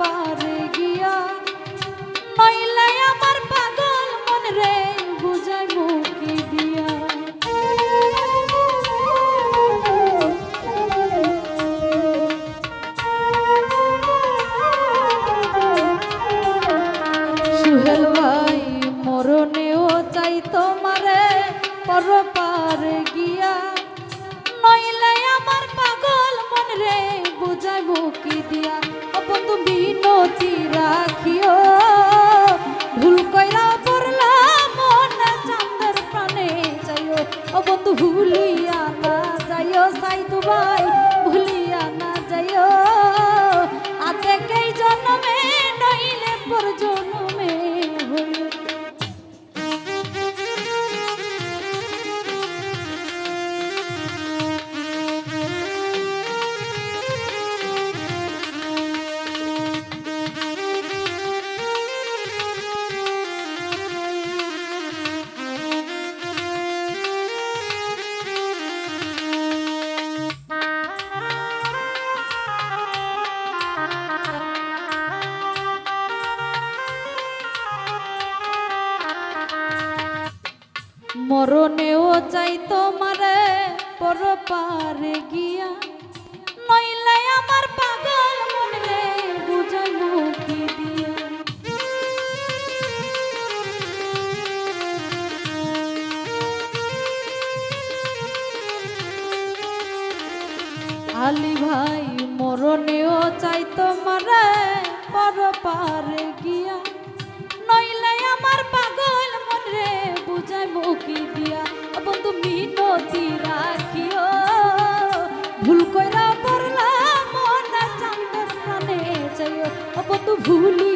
পারে গিয়া নইলে আমার পাগল মন রে বুঝাই মুখে দিয়া। সুহেল ভাই, মরণেও চাই তোমারে পর পারে গিয়া। নইলে আমার পাগল মন রে বুঝাই মুখে দিয়া। রাখিও। ভুল কইরা পড়লাম না চান্দার প্রাণে যাইও। ও বন্ধু ভুলিয়া না যাইও, সাই দুবার চাই তোমারে পর পারে গিয়া। নইলে আমার পাগল মনে বুঝাই মুখি দিয়া। আলি ভাই মরণেও চাইতো মারা ভুল কইরা পড়লাম মনা চান্দর প্রাণে যাইও। অপত ভুলি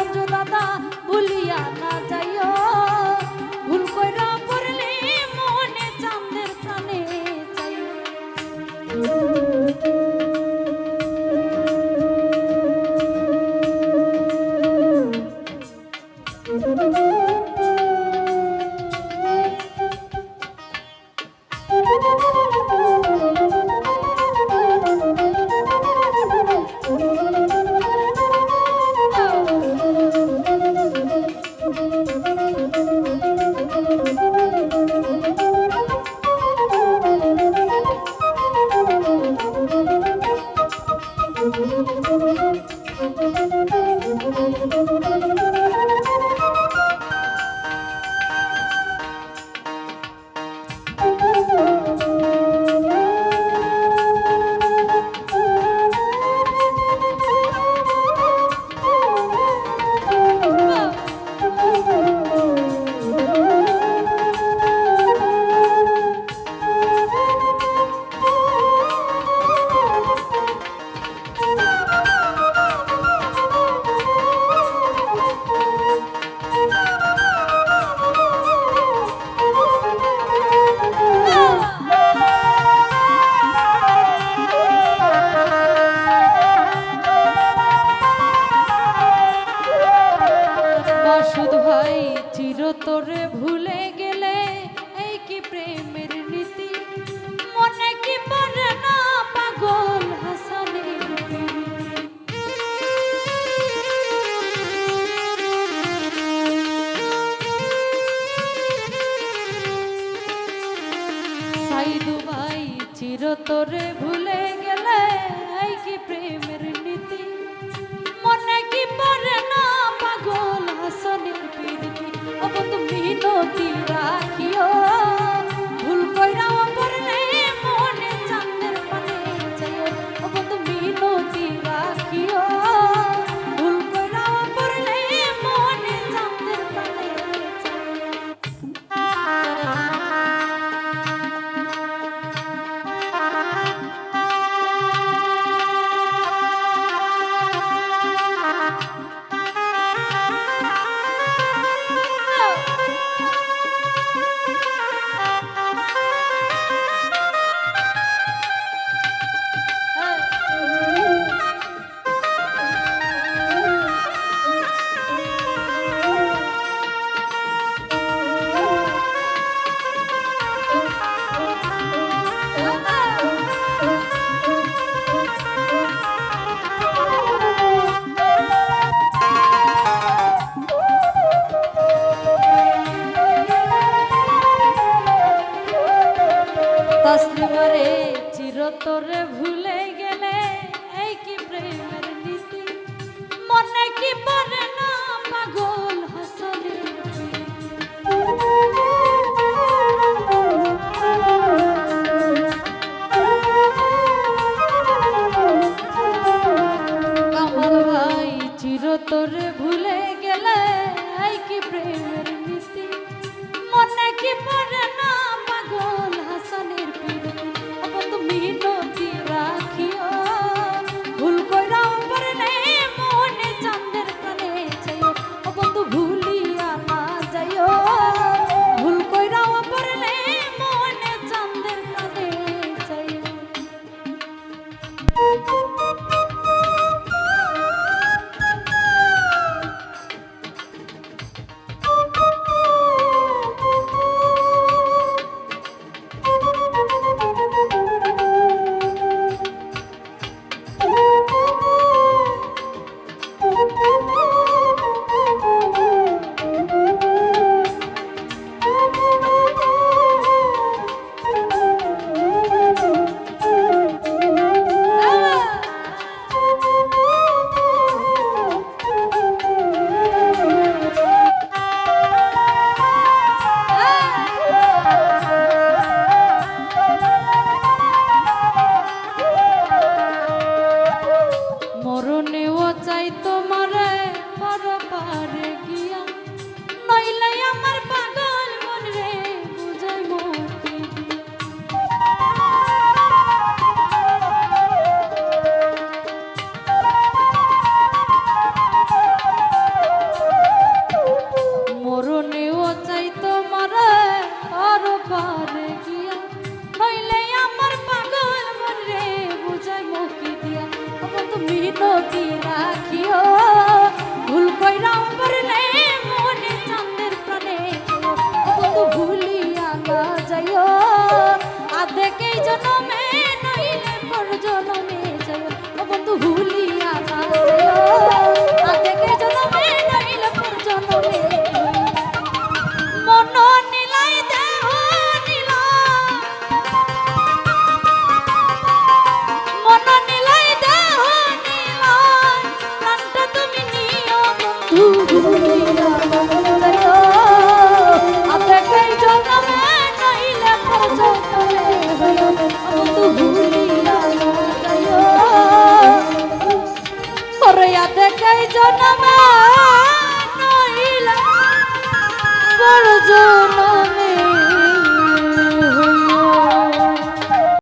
রঞ্জনা ভাই চিরতরে ভুলে গেলে, এই কি প্রেমের নীতি মনে কি পড়ে না পাগল হাসানের? সাইদু ভাই চিরতরে ভুলে তসলিমারে চিরতরে ভুলে গেলে এই কি প্রেমের নীতি? মনে কি পড়ে না পাগল হাসনের কামাল ভাই ভুলে